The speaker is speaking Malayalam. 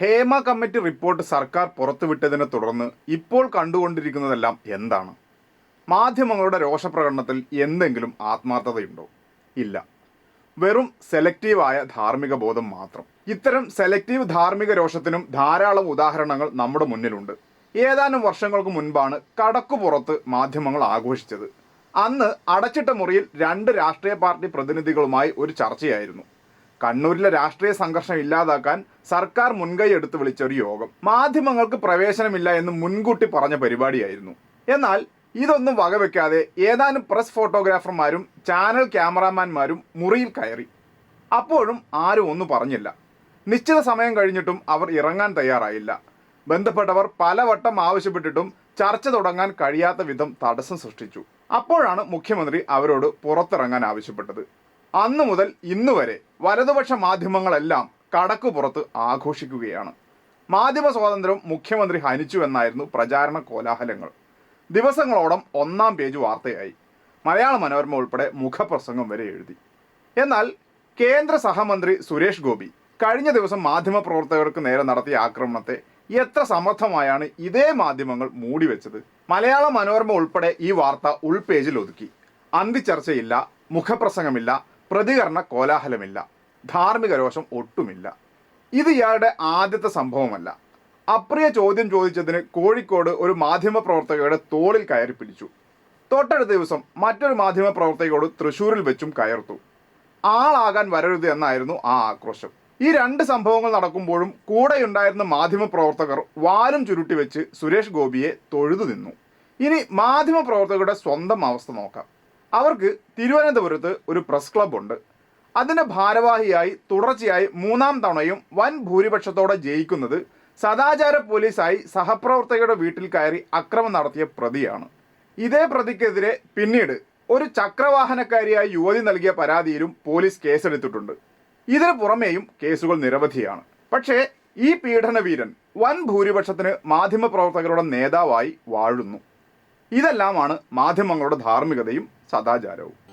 ഹേമ കമ്മിറ്റി റിപ്പോർട്ട് സർക്കാർ പുറത്തുവിട്ടതിനെ തുടർന്ന് ഇപ്പോൾ കണ്ടുകൊണ്ടിരിക്കുന്നതെല്ലാം എന്താണ്? മാധ്യമങ്ങളുടെ രോഷപ്രകടനത്തിൽ എന്തെങ്കിലും ആത്മാർത്ഥതയുണ്ടോ? ഇല്ല. വെറും സെലക്റ്റീവായ ധാർമ്മിക ബോധം മാത്രം. ഇത്തരം സെലക്റ്റീവ് ധാർമ്മിക രോഷത്തിനും ധാരാളം ഉദാഹരണങ്ങൾ നമ്മുടെ മുന്നിലുണ്ട്. ഏതാനും വർഷങ്ങൾക്ക് മുൻപാണ് കടക്കുപുറത്ത് മാധ്യമങ്ങൾ ആഘോഷിച്ചത്. അന്ന് അടച്ചിട്ട മുറിയിൽ രണ്ട് രാഷ്ട്രീയ പാർട്ടി പ്രതിനിധികളുമായി ഒരു ചർച്ചയായിരുന്നു. കണ്ണൂരിലെ രാഷ്ട്രീയ സംഘർഷം ഇല്ലാതാക്കാൻ സർക്കാർ മുൻകൈ എടുത്ത് വിളിച്ച ഒരു യോഗം. മാധ്യമങ്ങൾക്ക് പ്രവേശനമില്ല എന്ന് മുൻകൂട്ടി പറഞ്ഞ പരിപാടിയായിരുന്നു. എന്നാൽ ഇതൊന്നും വകവെക്കാതെ ഏതാനും പ്രസ് ഫോട്ടോഗ്രാഫർമാരും ചാനൽ ക്യാമറാമാൻമാരും മുറിയിൽ കയറി. അപ്പോഴും ആരും ഒന്നും പറഞ്ഞില്ല. നിശ്ചിത സമയം കഴിഞ്ഞിട്ടും അവർ ഇറങ്ങാൻ തയ്യാറായില്ല. ബന്ധപ്പെട്ടവർ പലവട്ടം ആവശ്യപ്പെട്ടിട്ടും ചർച്ച തുടങ്ങാൻ കഴിയാത്ത വിധം തടസ്സം സൃഷ്ടിച്ചു. അപ്പോഴാണ് മുഖ്യമന്ത്രി അവരോട് പുറത്തിറങ്ങാൻ ആവശ്യപ്പെട്ടത്. അന്നു മുതൽ ഇന്ന് വരെ വലതുപക്ഷ മാധ്യമങ്ങളെല്ലാം കടക്കു പുറത്ത് ആഘോഷിക്കുകയാണ്. മാധ്യമ സ്വാതന്ത്ര്യം മുഖ്യമന്ത്രി ഹനിച്ചു എന്നായിരുന്നു പ്രചാരണ കോലാഹലങ്ങൾ. ദിവസങ്ങളോളം ഒന്നാം പേജ് വാർത്തയായി. മലയാള മനോരമ ഉൾപ്പെടെ മുഖപ്രസംഗം വരെ എഴുതി. എന്നാൽ കേന്ദ്ര സഹമന്ത്രി സുരേഷ് ഗോപി കഴിഞ്ഞ ദിവസം മാധ്യമപ്രവർത്തകർക്ക് നേരെ നടത്തിയ ആക്രമണത്തെ എത്ര സമർത്ഥമായാണ് ഇതേ മാധ്യമങ്ങൾ മൂടിവെച്ചത് മലയാള മനോരമ ഉൾപ്പെടെ ഈ വാർത്ത ഉൾപേജിൽ ഒതുക്കി. അന്തിച്ചർച്ചയില്ല മുഖപ്രസംഗമില്ല പ്രതികരണ കോലാഹലമില്ല. ധാർമ്മിക രോഷം ഒട്ടുമില്ല. ഇത് ഇയാളുടെ ആദ്യത്തെ സംഭവമല്ല. അപ്രിയ ചോദ്യം ചോദിച്ചതിന് കോഴിക്കോട് ഒരു മാധ്യമ പ്രവർത്തകയുടെ തോളിൽ കയറി പിടിച്ചു. തൊട്ടടുത്ത ദിവസം മറ്റൊരു മാധ്യമ പ്രവർത്തകയോട് തൃശൂരിൽ വെച്ചും കയർത്തു. ആളാകാൻ വരരുത് എന്നായിരുന്നു ആ ആക്രോശം. ഈ രണ്ട് സംഭവങ്ങൾ നടക്കുമ്പോഴും കൂടെയുണ്ടായിരുന്ന മാധ്യമ പ്രവർത്തകർ വാലും ചുരുട്ടി വെച്ച് സുരേഷ് ഗോപിയെ തൊഴുതു നിന്നു. ഇനി മാധ്യമ പ്രവർത്തകരുടെ സ്വന്തം അവസ്ഥ നോക്കാം. അവർക്ക് തിരുവനന്തപുരത്ത് ഒരു പ്രസ് ക്ലബ് ഉണ്ട് അതിന്റെ ഭാരവാഹിയായി തുടർച്ചയായി മൂന്നാം തവണയും വൻ ഭൂരിപക്ഷത്തോടെ ജയിക്കുന്നത് സദാചാര പോലീസായി സഹപ്രവർത്തകരുടെ വീട്ടിൽ കയറി അക്രമം നടത്തിയ പ്രതിയാണ്. ഇതേ പ്രതിക്കെതിരെ പിന്നീട് ഒരു ചക്രവാഹനക്കാരിയായ യുവതി നൽകിയ പരാതിയിലും പോലീസ് കേസെടുത്തിട്ടുണ്ട്. ഇതിന് പുറമേയും കേസുകൾ നിരവധിയാണ്. പക്ഷേ ഈ പീഡനവീരൻ വൻ ഭൂരിപക്ഷത്തിന് മാധ്യമപ്രവർത്തകരുടെ നേതാവായി വാഴുന്നു. ഇതെല്ലാമാണ് മാധ്യമങ്ങളുടെ ധാർമ്മികതയും സദാചാരവും.